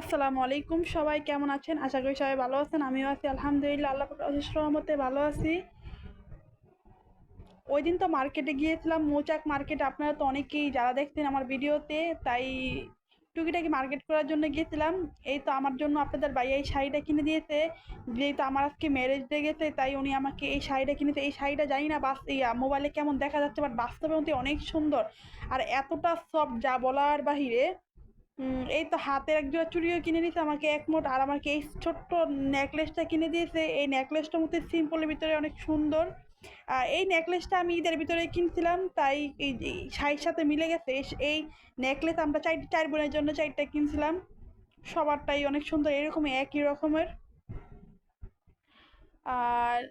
আসসালামু আলাইকুম সবাই, কেমন আছেন? আশা করি সবাই ভালো আছেন, আমিও আছি, আলহামদুলিল্লাহ, আল্লাহ অশেষ রহমতে ভালো আছি। ওই দিন তো মার্কেটে গিয়েছিলাম, মৌচাক মার্কেট, আপনারা তো অনেকেই যারা দেখছেন আমার ভিডিওতে, তাই টুকিটাকি মার্কেট করার জন্য গিয়েছিলাম। এই তো আমার জন্য আপনাদের ভাইয়া এই শাড়িটা কিনে দিয়েছে, যেহেতু আমার আজকে ম্যারেজ ডে গেছে, তাই উনি আমাকে এই শাড়িটা কিনেছে এই শাড়িটা জানি না, বাস মোবাইলে কেমন দেখা যাচ্ছে বাট বাস্তবে অনেক সুন্দর। আর এতটা সব যা বলার বাহিরে এই তো হাতের এক জোড়া চুড়িও কিনে দিয়েছে আমাকে এক মোট, আর আমাকে এই ছোট্ট নেকলেসটা কিনে দিয়েছে। এই নেকলেসটার মধ্যে সিম্পলের ভিতরে অনেক সুন্দর। এই নেকলেসটা আমি ঈদের ভিতরে কিনছিলাম, তাই এই শাড়ির সাথে মিলে গেছে। এই- এই নেকলেস আমরা চার চার বোনের জন্য চারটা কিনছিলাম। সবারটাই অনেক সুন্দর এরকম একই রকমের। আর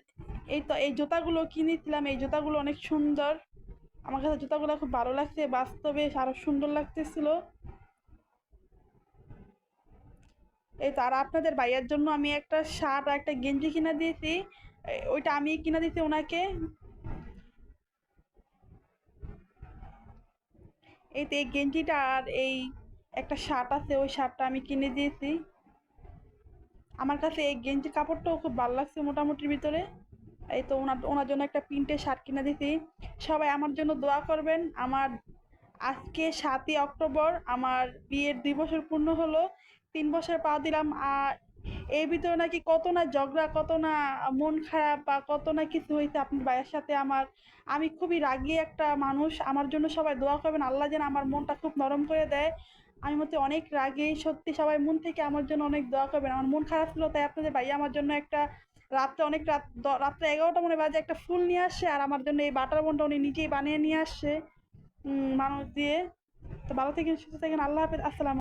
এই তো এই জুতাগুলো কিনেছিলাম, এই জুতাগুলো অনেক সুন্দর। আমার কাছে জুতাগুলো খুব ভালো লাগছে, বাস্তবে আরও সুন্দর লাগতেছিল। এই তো আর আপনাদের ভাইয়ার জন্য আমি একটা শার্ট আর একটা গেঞ্জি কিনে দিয়েছি। ওইটা আমি কিনে দিয়েছি ওনাকে। এই তো এই গেঞ্জিটা আর এই একটা শার্ট আছে, ওই শার্টটা আমি কিনে দিয়েছি। আমার কাছে এই গেঞ্জি কাপড়টাও খুব ভালো লাগছে মোটামুটির ভিতরে। এই তো ওনার ওনার জন্য একটা প্রিন্টের শার্ট কিনে দিয়েছি। সবাই আমার জন্য দোয়া করবেন। আমার আজকে সাতই অক্টোবর, আমার বিয়ের দুই বছর পূর্ণ হলো, তিন বছর পা দিলাম, আর এর ভিতরে নাকি কত না ঝগড়া, কত না মন খারাপ বা কত না কিছু হয়েছে আপনার ভাইয়ের সাথে আমার, আমি খুবই রাগী একটা মানুষ, আমার জন্য সবাই দোয়া করবেন, আল্লাহ যেন আমার মনটা খুব নরম করে দেয়। আমি মতে অনেক রাগী, সত্যি সবাই মন থেকে আমার জন্য অনেক দোয়া করবেন, আমার মন খারাপ ছিল, তাই আপনাদের ভাইয়া আমার জন্য একটা রাত্রে অনেক রাত রাত্রে এগারোটা মনে বাজে একটা ফুল নিয়ে আসছে আর আমার জন্য এই বাটার বোনটা উনি নিজেই বানিয়ে নিয়ে আসছে মানুষ দিয়ে। তো ভালো থাকেন সুস্থ থাকেন। আল্লাহ হাফেজ। আসসালাম